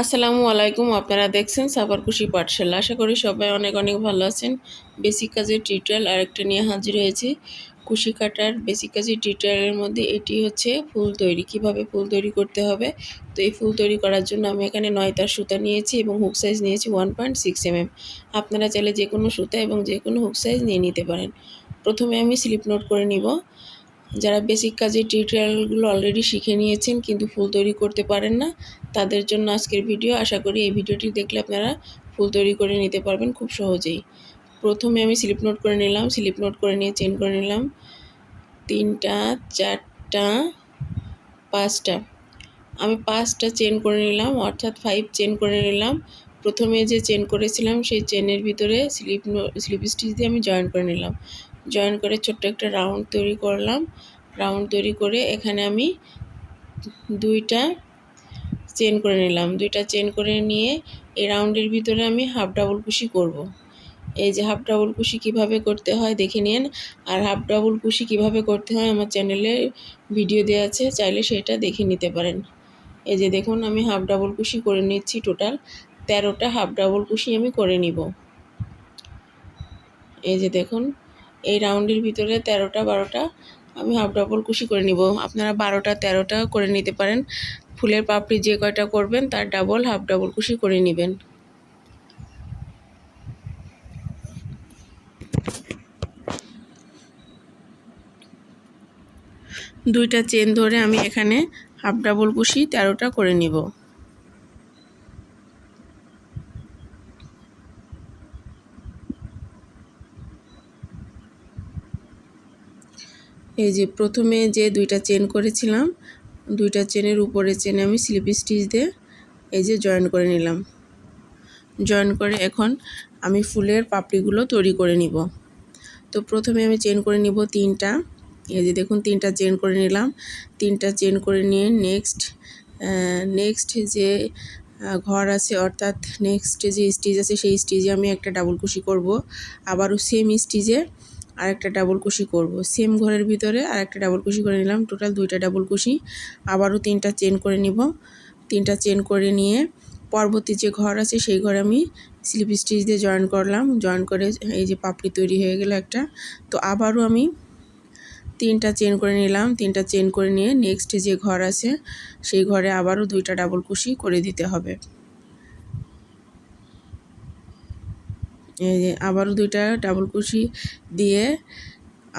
আসসালামু আলাইকুম, আপনারা দেখছেন সাপারকুশি পাঠশালা। আশা করি সবাই অনেক অনেক ভালো আছেন। বেসিক কাজের টিউটোরিয়াল আরেকটা নিয়ে হাজির হয়েছি। কুশি কাটার বেসিক কাজের টিউটোরিয়ালের মধ্যে এটি হচ্ছে ফুল তৈরি, কীভাবে ফুল তৈরি করতে হবে। তো এই ফুল তৈরি করার জন্য আমি এখানে নয় তার সুতা নিয়েছি এবং হুক সাইজ নিয়েছি ওয়ান পয়েন্ট সিক্স এমএম আপনারা চাইলে যে কোনো সুতা এবং যে কোনো হুক সাইজ নিয়ে নিতে পারেন। প্রথমে আমি স্লিপ নোট করে নিব। যারা বেসিক কাজের টিউটোরিয়ালগুলো অলরেডি শিখে নিয়েছেন কিন্তু ফুল তৈরি করতে পারেন না তাদের জন্য আজকের ভিডিও। আশা করি এই ভিডিওটি দেখলে আপনারা ফুল তৈরি করে নিতে পারবেন খুব সহজেই। প্রথমে আমি স্লিপ নোট করে নিলাম, স্লিপ নোট করে নিয়ে চেন করে নিলাম। তিনটা, চারটা, পাঁচটা। আমি পাঁচটা চেন করে নিলাম, অর্থাৎ ফাইভ চেন করে নিলাম। প্রথমে যে চেন করেছিলাম, সেই চেনের ভিতরে স্লিপ স্লিপ স্টিচ দিয়ে আমি জয়েন করে নিলাম। জয়েন করে ছোট্ট একটা রাউন্ড তৈরি করলাম। রাউন্ড তৈরি করে এখানে আমি দুইটা চেন করে নিলাম। দুইটা চেন করে নিয়ে এই রাউন্ডের ভিতরে আমি হাফ ডাবল কুশি করব। এই যে হাফ ডাবল কুশি কীভাবে করতে হয় দেখে নিন। আর হাফ ডাবল কুশি কীভাবে করতে হয় আমার চ্যানেলে ভিডিও দেওয়া আছে, চাইলে সেটা দেখে নিতে পারেন। এই যে দেখুন, আমি হাফ ডাবল কুশি করে নিচ্ছি টোটাল তেরোটা হাফ ডাবল কুশি আমি করে নিব। এই যে দেখুন, এই রাউন্ডের ভিতরে তেরোটা, বারোটা আমি হাফ ডাবল কুশি করে নিব। আপনারা বারোটা, তেরোটা করে নিতে পারেন। ফুলের পাপড়ি যে কয়টা করবেন, তার ডাবল হাফ ডাবল কুশি করে নেবেন। দুইটা চেন ধরে আমি এখানে হাফ ডাবল কুশি তেরোটা করে নিব। এই যে প্রথমে যে দুইটা চেন করেছিলাম দুইটা চেনের উপরে চেনে আমি স্লিপ স্টিচ দিয়ে এই যে জয়েন করে নিলাম। জয়েন করে এখন আমি ফুলের পাপড়িগুলো তৈরি করে নিব। তো প্রথমে আমি চেন করে নিব তিনটা। এই যে দেখুন, তিনটা চেন করে নিলাম। তিনটা চেন করে নিয়ে নেক্সট নেক্সট যে ঘর আছে, অর্থাৎ নেক্সট যে স্টিচ আছে, সেই স্টিচে আমি একটা ডাবল কুশি করব। আবারও সেম স্টিচে আর একটা ডাবল কুশি করব। সেম ঘরের ভিতরে আর একটা ডাবল কুশি করে নিলাম। টোটাল দুইটা ডাবল কুশি। আবারও তিনটা চেন করে নিব। তিনটা চেন করে নিয়ে পরবর্তী যে ঘর আছে সেই ঘরে আমি স্লিপ স্টিচ দিয়ে জয়েন করলাম। জয়েন করে এই যে পাপড়ি তৈরি হয়ে গেল একটা। তো আবারও আমি তিনটা চেন করে নিলাম। তিনটা চেন করে নিয়ে নেক্সট যে ঘর আছে সেই ঘরে আবারও দুইটা ডাবল কুশি করে দিতে হবে এই যে আবারও দুইটা ডাবল কুশি দিয়ে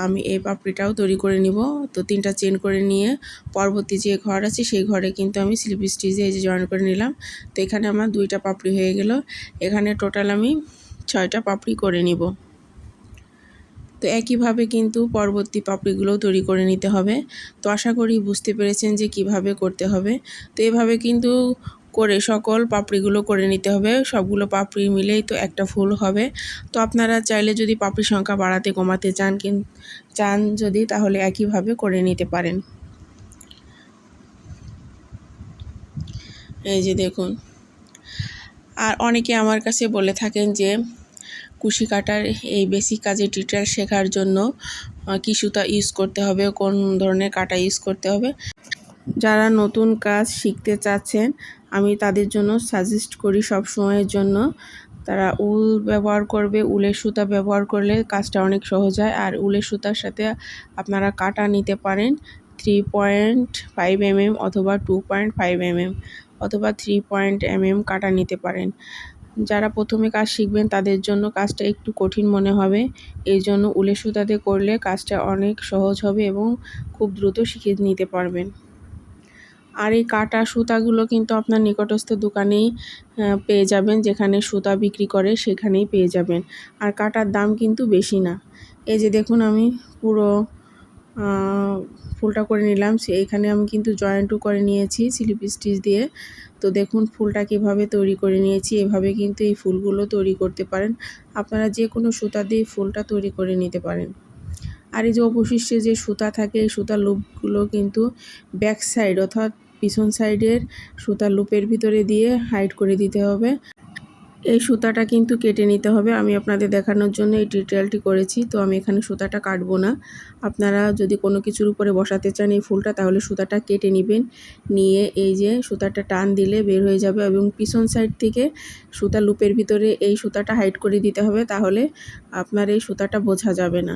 আমি এই পাপড়িটাও তৈরি করে নিব। তো তিনটা চেন করে নিয়ে পরবর্তী যে ঘর আছে, সেই ঘরে কিন্তু আমি স্লিপ স্টিচে এই যে জয়েন করে নিলাম। তো এখানে আমার দুইটা পাপড়ি হয়ে গেল। এখানে টোটাল আমি ছয়টা পাপড়ি করে নিব। তো একইভাবে কিন্তু পরবর্তী পাপড়িগুলোও তৈরি করে নিতে হবে। তো আশা করি বুঝতে পেরেছেন যে কীভাবে করতে হবে। তো এভাবে কিন্তু করে সকল পাপড়িগুলো করে নিতে হবে। সবগুলো পাপড়ি মিলেই তো একটা ফুল হবে। তো আপনারা চাইলে যদি পাপড়ির সংখ্যা বাড়াতে কমাতে চান কিন, চান যদি, তাহলে একইভাবে করে নিতে পারেন। এই যে দেখুন। আর অনেকে আমার কাছে বলে থাকেন যে, কুশি কাটার এই বেসিক কাজের টিউটোরিয়াল শেখার জন্য কী সুতা ইউজ করতে হবে, কোন ধরনের কাটা ইউজ করতে হবে। যারা নতুন কাজ শিখতে চাচ্ছেন আমি তাদের জন্য সাজেস্ট করি সব সময়ের জন্য। তারা উল ব্যবহার করবে, উলের সুতা ব্যবহার করলে কাজটা অনেক সহজ হয়। আর উলের সুতার সাথে আপনারা কাটা নিতে পারেন থ্রি পয়েন্ট ফাইভ এমএম অথবা টু পয়েন্ট ফাইভ এমএম অথবা থ্রি পয়েন্ট এমএম কাটা নিতে পারেন। যারা প্রথমে কাজ শিখবেন, তাদের জন্য কাজটা একটু কঠিন মনে হবে। এই জন্য উলের সুতাতে করলে কাজটা অনেক সহজ হবে এবং খুব দ্রুত শিখে নিতে পারবেন। আর এই কাটা সুতাগুলো কিন্তু আপনার নিকটস্থ দোকানেই পেয়ে যাবেন। যেখানে সুতা বিক্রি করে সেখানেই পেয়ে যাবেন। আর কাটার দাম কিন্তু বেশি না। এই যে দেখুন আমি পুরো ফুলটা করে নিলাম। এখানে আমি কিন্তু জয়েন্টও করে নিয়েছি স্লিপ স্টিচ দিয়ে। তো দেখুন ফুলটা কীভাবে তৈরি করে নিয়েছি। এভাবে কিন্তু এই ফুলগুলো তৈরি করতে পারেন। আপনারা যে কোনো সুতা দিয়ে ফুলটা তৈরি করে নিতে পারেন। আর এই যে অবশিষ্টে যে সুতা থাকে এই সুতার লুপগুলো কিন্তু ব্যাক সাইড অর্থাৎ পিছন সাইডের সুতা লুপের ভিতরে দিয়ে হাইড করে দিতে হবে। এই সুতাটা কিন্তু কেটে নিতে হবে। আমি আপনাদের দেখানোর জন্য এই টিউটোরিয়ালটি করেছি। তো আমি এখানে সুতাটা কাটবো না। আপনারা যদি কোনো কিছুর উপরে বসাতে চান এই ফুলটা, তাহলে সুতাটা কেটে নেবেন। নিয়ে এই যে সুতাটা টান দিলে বের হয়ে যাবে এবং পিছন সাইড থেকে সুতা লুপের ভিতরে এই সুতাটা হাইড করে দিতে হবে, তাহলে আপনার এই সুতাটা বোঝা যাবে না।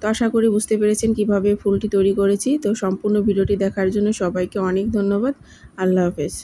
তো আশা করি বুঝতে পেরেছেন কীভাবে ফুলটি তৈরি করেছি। তো সম্পূর্ণ ভিডিওটি দেখার জন্য সবাইকে অনেক ধন্যবাদ। আল্লাহ হাফেজ।